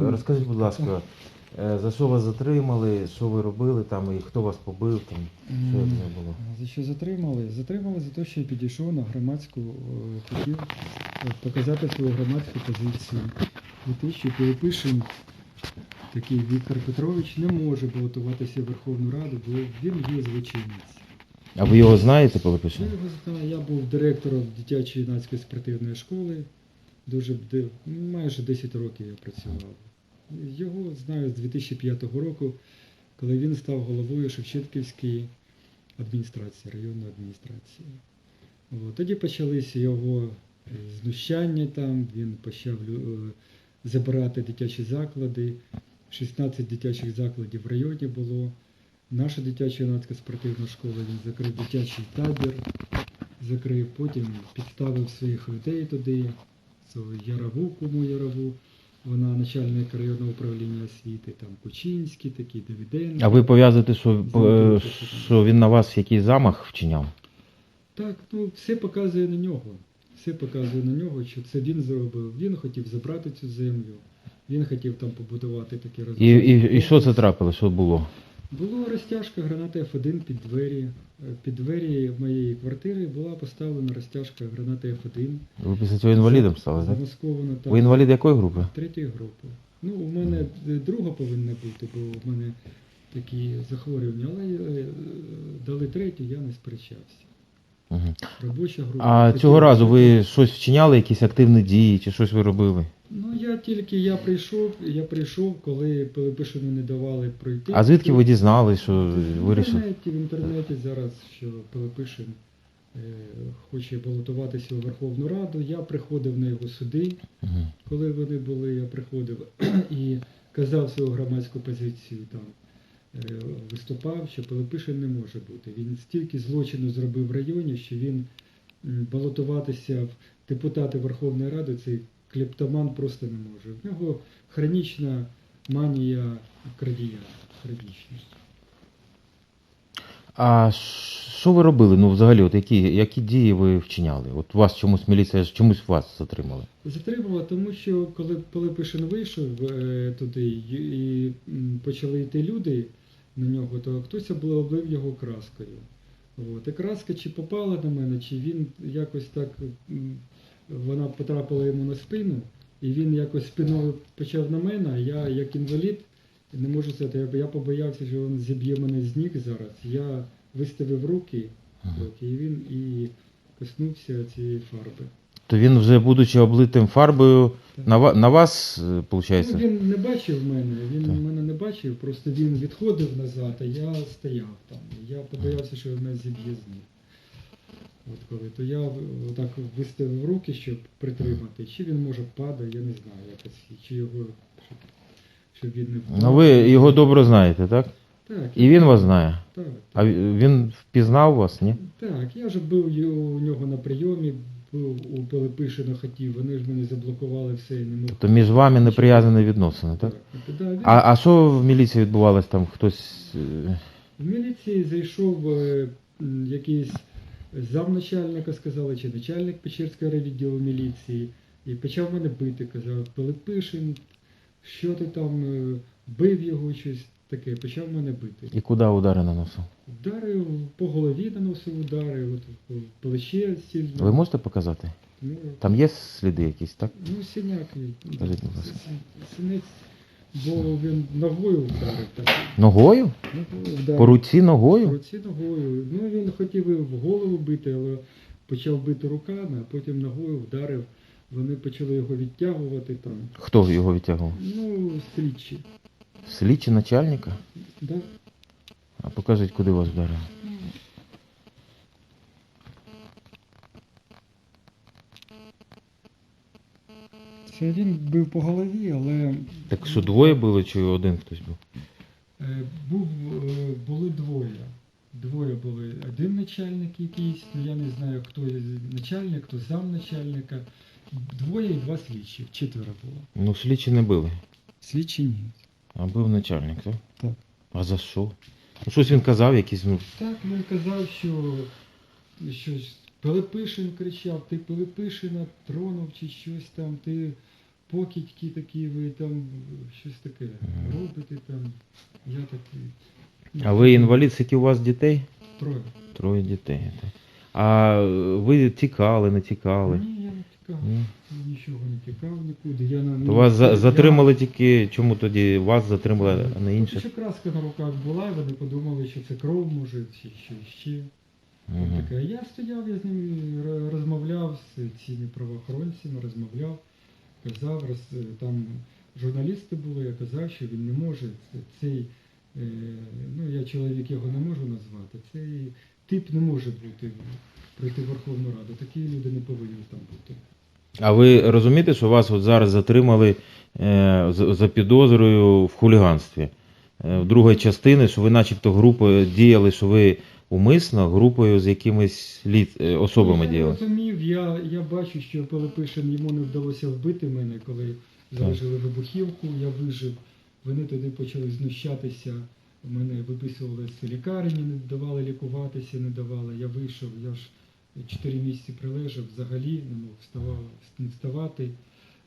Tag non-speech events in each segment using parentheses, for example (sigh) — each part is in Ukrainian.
Розкажіть, будь ласка, е, за що вас затримали, що ви робили там і хто вас побив там? Що це було? За що затримали? Затримали за те, що я підійшов на громадську, е, хотів е, показати свою громадську позицію. І те, що Пилипишин, такий Віктор Петрович, не може балотуватися в Верховну Раду, бо він є злочинець. А ви його знаєте, Я Пилипишин? його знаю, я був директором дитячої юнацької спортивної школи. Дуже майже 10 років я працював. Його знаю з 2005 року, коли він став головою Шевченківської адміністрації, районної адміністрації. От. Тоді почалися його е, знущання там, він почав е, забирати дитячі заклади. 16 дитячих закладів в районі було. Наша дитяча юнацька спортивна школа, він закрив дитячий табір, закрив, потім підставив своїх людей туди, Ярову, кому Ярову, вона начальник районного управління освіти, там Кучинський, такий Давиденко. А ви пов'язуєте, що, е, що він на вас якийсь замах вчиняв? Так, ну все показує на нього. Все показує на нього, що це він зробив. Він хотів забрати цю землю, він хотів там побудувати такі І, розвитки. і, і що це трапилося? Що було? Було розтяжка гранати F1 під двері. Е, Під двері моєї квартири була поставлена розтяжка гранати F1. Ви після цього інвалідом стали, так? Там Ви інвалід якої групи? третьої групи. Ну, у мене е, друга повинна бути, бо в мене такі захворювання, але е, дали третю, я не сперечався. Угу. Робоча група. А Хотіла цього разу ви щось вчиняли, якісь активні дії, чи щось ви робили? Ну я тільки я прийшов, я прийшов, коли Пилипишину не давали пройти. А звідки ви дізналися, що В вирішили? інтернеті, в інтернеті зараз, що Пилипишин е, хоче балотуватися у Верховну Раду. Я приходив на його суди, Мгм. коли вони були, я приходив (clears throat) і казав свою громадську позицію там. Е, Виступав, що Пилипишин не може бути. Він стільки злочину зробив в районі, що він балотуватися в депутати Верховної Ради, цей клептоман просто не може. В нього хронічна манія крадія. Хронічна. А що ви робили? Ну, взагалі, от які, які дії ви вчиняли? От вас чомусь міліція чомусь вас затримали. Затримала, тому що коли Пилипишин вийшов е, туди і, і почали йти люди на нього, то хтось обли- облив його краскою. От. І краска чи попала на мене, чи він якось так вона потрапила йому на спину, і він якось спиною почав на мене, а я як інвалід не можу сказати, я, я побоявся, що він зіб'є мене з ніг зараз. Я виставив руки, от, і він і коснувся цієї фарби. То він вже, будучи облитим фарбою, на, ва- на вас, виходить? Ну, він не бачив мене, він Так. мене не бачив, просто він відходив назад, а я стояв там. Я побоявся, що мене зіб'є з ніг. От коли, то я так виставив руки, щоб притримати. Чи він може падає, я не знаю, якось, чи його, щоб, щоб він не впав. Ну, ви його добре знаєте, так? Так, І він вас знає. Так, А ві- він впізнав вас, ні? Так, я ж був й- у нього на прийомі, у Пилипишина хотів, вони ж мене заблокували все, і не мог. Тобто між вами неприязані відносини, так? Так, да, він- А, а що в міліції відбувалось там? Хтось. е, В міліції зайшов е, м, якийсь замначальника, сказали, чи начальник Печерського райвідділу міліції, і почав мене бити, казав, Пилипишин, що ти там е, бив його, щось таке, почав мене бити. І куди удари наносив? Вдарив по голові наносив удари, от в плече сильно. Ви можете показати? Ну, Там є сліди якісь, так? ну синяк, е, Скажіть, будь ласка. синець, бо він ногою вдарив. Так, Ногою? ногою вдарив. По руці ногою? Руці ногою. Ну він хотів і в голову бити, але почав бити руками, а потім ногою вдарив. Вони почали його відтягувати там. Хто його відтягував? Ну, слідчі. Слідчі начальника? Да? А покажіть, куди вас вдарили. Це він бив по голові, але Так що двоє були, чи один хтось був? е, був, е, були двоє. Двоє були. Один начальник якийсь, ну я не знаю, хто начальник, хто замначальника. Двоє і два слідчі. Четверо було. Ну, слідчі не били. Слідчі ні. А був начальник, так? Так. А за що? Ну, щось він казав, якісь, ну. Так, він казав, що щось Пилипишин кричав, ти Пилипишина тронув чи щось там, ти покидьки такі, ви там щось таке робите там. Я такий. ну, А ви інвалід, скільки у вас дітей? Троє. Троє дітей. Так. А ви тікали, не тікали? Ні, я не тікав. Ні? Нічого не тікав нікуди. Я на То вас за- я- затримали тільки, чому тоді вас затримали, а не Тому інших? що краска на руках була, і вони подумали, що це кров може, чи що ще. Мгм. Таке. Я стояв, я з ними р- розмовляв з цими правоохоронцями, розмовляв, казав, роз, там журналісти були, я казав, що він не може. Це, цей, е, ну я чоловік його не можу назвати. Цей тип не може бути пройти Верховну Раду. Такі люди не повинні там бути. А ви розумієте, що вас от зараз затримали е, за, підозрою в хуліганстві? Е, в другої частини, що ви начебто групою діяли, що ви умисно групою з якимись літ, е, особами я діяли? розумів, я, я бачу, що Пилипишин йому не вдалося вбити мене, коли заложили вибухівку, я вижив. Вони тоді почали знущатися. Мене виписували з лікарні, не давали лікуватися, не давали. Я вийшов, я ж 4 місяці прилежав, взагалі не мог вставав, не вставати.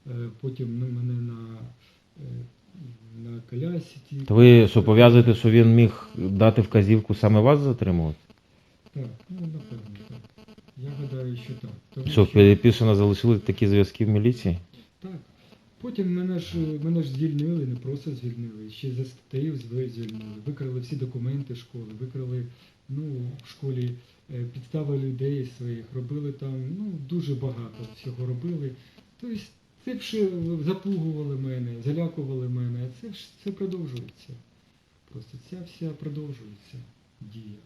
Е, Потім мене на, е, на колясі. ті- То ви що пов'язуєте, що він міг дати вказівку саме вас затримувати? Так, ну напевно так. Я гадаю, що так. Тому Що Піліпішина залишили такі зв'язки в міліції? Так. Потім мене ж мене ж звільнили, не просто звільнили, ще за статтею звільнили. Викрали всі документи школи, викрали ну, в школі підстави людей своїх, робили там ну, дуже багато всього робили. Тобто це вже запугували мене, залякували мене, а це ж це продовжується. Просто ця вся продовжується дія.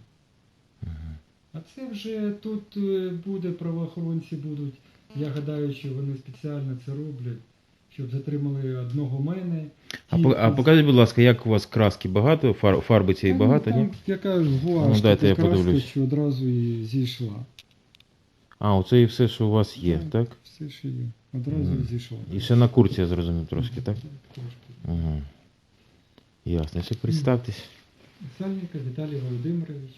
А це вже тут е, буде, правоохоронці будуть. Я гадаю, що вони спеціально це роблять, щоб затримали одного мене. А, по- а покажіть, будь ласка, як у вас краски багато, фар, фарби цієї ну, багато, ні? там Яка гуаш, Ну, дайте я така краска, подивлюсь. що одразу і зійшла. А, оце і все, що у вас є, так? Все, що є. Одразу Мгм. і зійшла. І ще на курці я зрозумів трошки, так? Трошки. Угу. Ясно. Ще представтесь. Сальника Віталій Володимирович.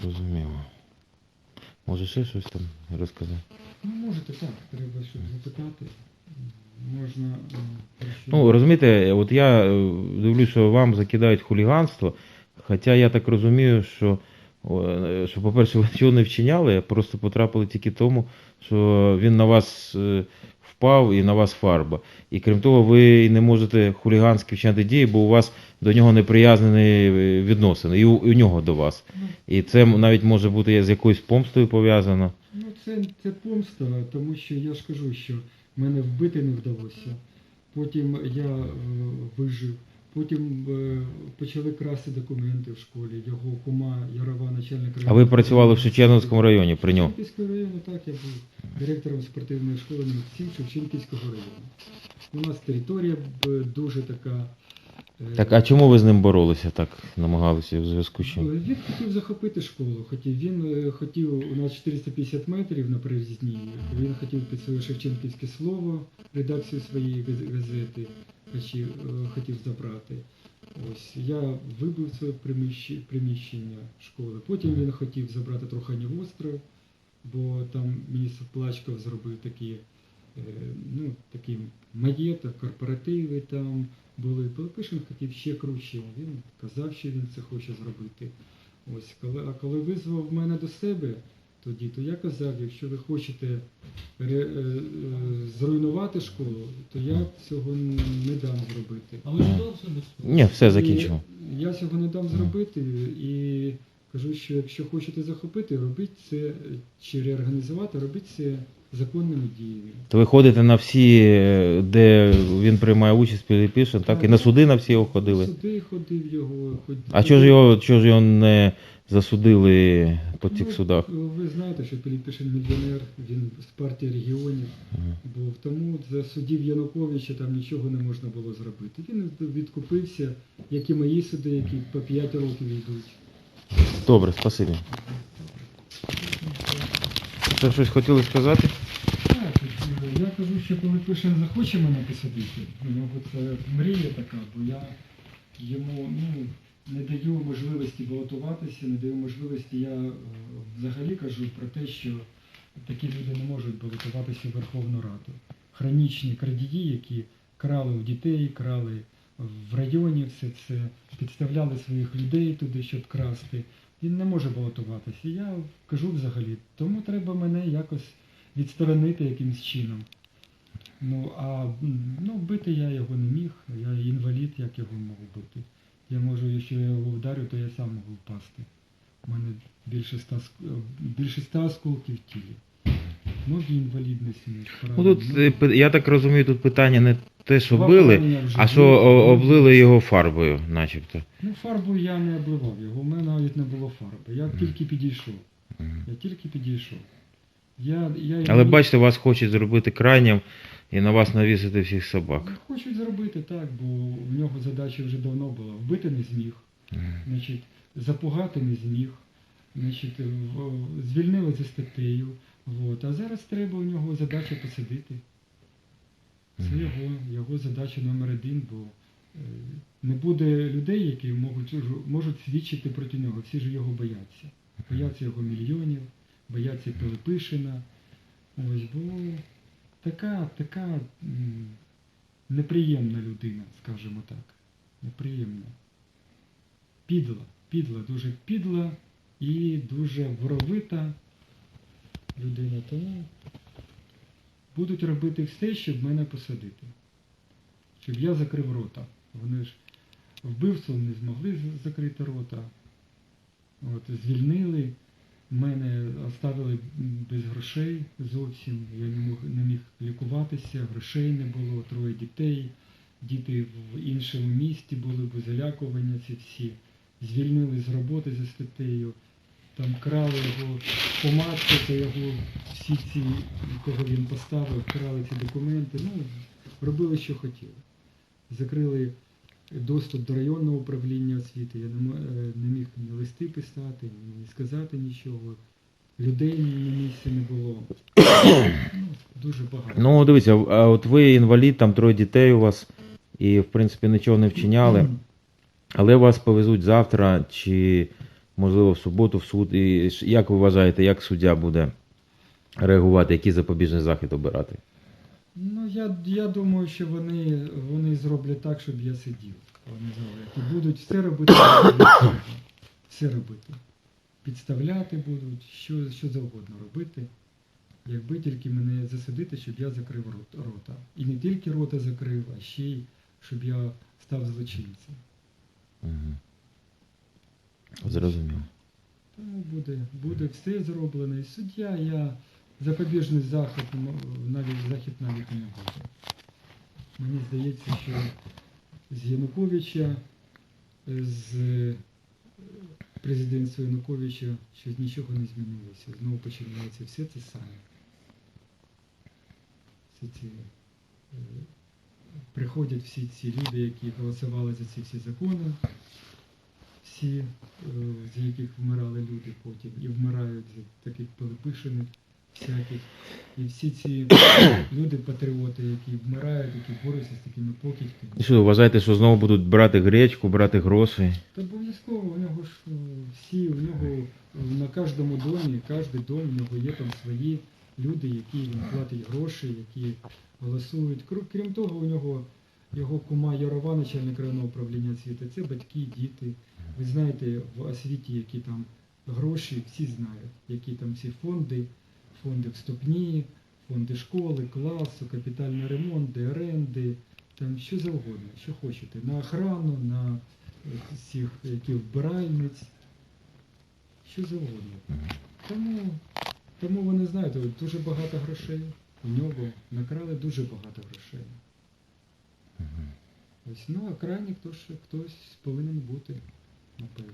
Зрозуміло. Може ще щось там розказати? Ну, можете так, треба щоб запитати. Можна. Ну, розумієте, от я е, дивлюсь, що вам закидають хуліганство, хоча я так розумію, що, що по-перше, (laughs) ви нічого не вчиняли, а просто потрапили тільки тому, що він на вас е, впав і на вас фарба. І крім того, ви не можете хуліганськи вчиняти дії, бо у вас до нього неприязнені е, відносини, і у, і у нього до вас. І це навіть може бути з якоюсь помстою пов'язано. Ну, це, це помста, тому що я ж кажу, що мене вбити не вдалося. Потім я е, вижив. Потім е, почали красти документи в школі. Його кума Ярова, начальник району. А ви працювали в Шевченківському районі при ньому? Шевченківському району, так, я був директором спортивної школи 7 Шевченківського району. У нас територія дуже така. Е, Так, а чому ви з ним боролися так, намагалися в зв'язку з чим? Він хотів захопити школу. Хотів. Він е, хотів у нас 450 метрів на перевізній. Він хотів під своє Шевченківське слово, редакцію своєї газ- газети хотів, е, хотів забрати. Ось я вибив своє приміщ- приміщення школи. Потім він хотів забрати Труханів остров, бо там міністр Плачков зробив такі, е, ну, такі маєток, корпоративи там були. Пилипишин хотів ще круче. Він казав, що він це хоче зробити. Ось, коли, а коли визвав мене до себе тоді, то я казав, якщо ви хочете ре, е, е, зруйнувати школу, то я цього не дам зробити. А ви чудово себе Ні, все закінчимо. І я цього не дам зробити і кажу, що якщо хочете захопити, робіть це е, чи реорганізувати, робіть це законними діями. То ви ходите на всі, е, де він приймає участь, Піліпішин, так? І на суди на всі його ходили. Суди ходив його, ходив. А чого ж його, чого ж його не засудили по цих Ну, судах? Ви знаєте, що Пилипишин мільйонер, він з партії регіонів Мгм. був. Тому за судів Януковича там нічого не можна було зробити. Він відкупився, як і мої суди, які по 5 років йдуть. Добре, спасибі. Це щось хотіли сказати? Я кажу, що Пилипишин захоче мене посадити. У нього це мрія така, бо я йому ну, не даю можливості балотуватися, не даю можливості. Я е, взагалі кажу про те, що такі люди не можуть балотуватися в Верховну Раду. хронічні крадії, які крали у дітей, крали в районі все це, підставляли своїх людей туди, щоб красти. Він не може балотуватися. Я кажу взагалі, тому треба мене якось відсторонити якимось чином. Ну, а ну, бити я його не міг, я інвалід, як його можу бити. Я можу, якщо я його вдарю, то я сам можу впасти. У мене більше ста, е, більше ста осколків в тілі. Ноги інвалідності. Ну тут е, я так розумію, тут питання не те, що Два били, а що облили його фарбою, начебто. Ну, фарбу я не обливав його, у мене навіть не було фарби. Я тільки підійшов. Я тільки підійшов. Я, я Але бачите, вас хочуть зробити крайнім і на вас навісити всіх Ну, собак. Хочуть зробити так, бо в нього задача вже давно була. Вбити не зміг, значить, запугати не зміг, значить, звільнили за статтею. Вот. А зараз треба у нього задача посадити. Це його, його задача номер один, бо е, не буде людей, які можуть, можуть свідчити проти нього. Всі ж його бояться. Бояться його мільйонів, бояться Пилипишина. Ось, бо така, така неприємна людина, скажімо так. Неприємна. Підла, підла, дуже підла і дуже воровита людина. Тому будуть робити все, щоб мене посадити. Щоб я закрив рота. Вони ж вбивцям не змогли закрити рота. От, звільнили. Мене оставили без грошей зовсім. Я не мог не міг лікуватися, грошей не було, троє дітей. Діти в іншому місті були, бо залякування ці всі. Звільнили з роботи за статтею. Там крали його помадки, то його всі ці, кого він поставив, крали ці документи. Ну, робили, що хотіли. Закрили доступ до районного управління освіти. Я не, е, не міг ні листи писати, ні сказати нічого. Людей на місці не було. Ну, дуже багато. Ну, дивіться, а от ви інвалід, там троє дітей у вас, і в принципі нічого не вчиняли, але вас повезуть завтра чи, можливо, в суботу в суд. І як ви вважаєте, як суддя буде реагувати, який запобіжний захід обирати? Ну, я, я думаю, що вони, вони зроблять так, щоб я сидів. Вони зроблять. І будуть все робити. все робити. Підставляти будуть, що, що завгодно робити. Якби тільки мене засадити, щоб я закрив рот, рота. І не тільки рота закрив, а ще й щоб я став злочинцем. Угу. Зрозуміло. Тому буде, буде все зроблено. І суддя, я запобіжний захід, навіть захід навіть не буде. Мені здається, що з Януковича, з е, президентства Януковича, що нічого не змінилося. Знову починається все це саме. Всі ці, е, приходять всі ці люди, які голосували за ці всі закони, всі, е, з яких вмирали люди потім, і вмирають з таких Пилипишиних всяких. І всі ці (coughs) люди-патріоти, які вмирають, які борються з такими покидьками. І що, вважаєте, що знову будуть брати гречку, брати гроші? Та обов'язково у нього ж е, всі, у нього е, на кожному домі, кожен дом, у нього є там свої люди, які їм платять гроші, які голосують. Крім того, у нього його кума Ярова, начальник районного управління освіти, це батьки, діти. Ви знаєте, в освіті, які там гроші, всі знають, які там всі фонди, фонди вступні, фонди школи, класу, капітальний ремонт, оренди, там що завгодно, що хочете. На охрану, на е, всіх, які вбиральниць, що завгодно. Тому, тому вони знають, дуже багато грошей. У нього накрали дуже багато грошей. Ось, ну, а крайні хтось, хтось повинен бути, напевно.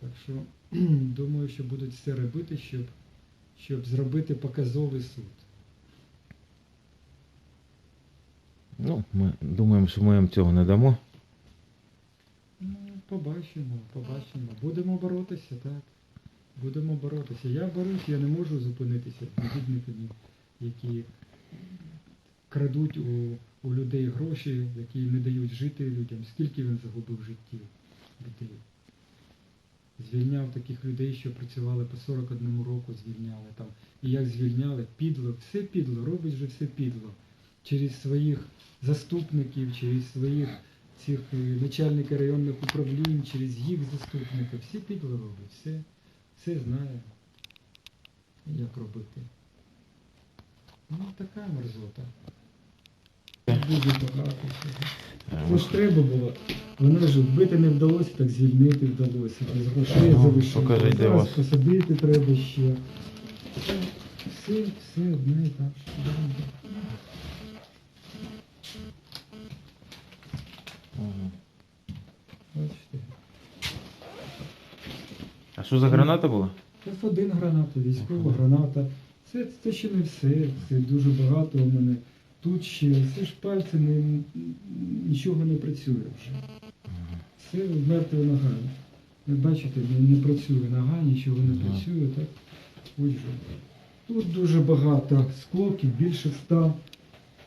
Так що (clears throat) думаю, що будуть все робити, щоб, щоб зробити показовий суд. Ну, ми думаємо, що ми їм цього не дамо. Ну, побачимо, побачимо. Будемо боротися, так. Будемо боротися. Я борюсь, я не можу зупинитися з негідниками, які крадуть у, у людей гроші, які не дають жити людям. Скільки він загубив життів людей. Звільняв таких людей, що працювали по 41 року, звільняли там. І як звільняли, підло, все підло, робить же все підло. Через своїх заступників, через своїх цих е, начальників районних управлінь, через їх заступників. Всі підло робить, все, все знає, як робити. Ну, така мерзота. Дуже багато всього. Це ж треба було. Воно ж вбити не вдалося, так звільнити вдалося. Без грошей залишили. де Зараз посадити треба ще. Все, все одне і так. Мгм. Бачите. А що за граната була? F1 граната, військова граната. Це, це ще не все. Це дуже багато у мене. Тут ще все ж пальці не, нічого не працює вже. Це мертва нога. Ви бачите, не, не працює нога, нічого не працює, так? Отже. Тут дуже багато склоків, більше ста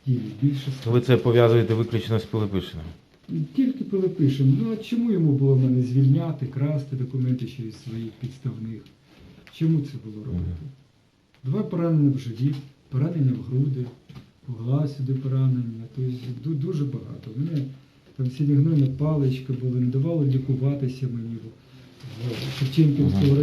тілів, більше ста. Ви це пов'язуєте виключно з Пилипишиним. Тільки Пилипишин. Ну а чому йому було мене звільняти, красти документи через своїх підставних? Чому це було робити? Два поранення в живіт, поранення в груди, в сюди поранення. Тобто дуже багато. Мене там сінігнойна паличка була, не давало лікуватися мені в в Шевченківському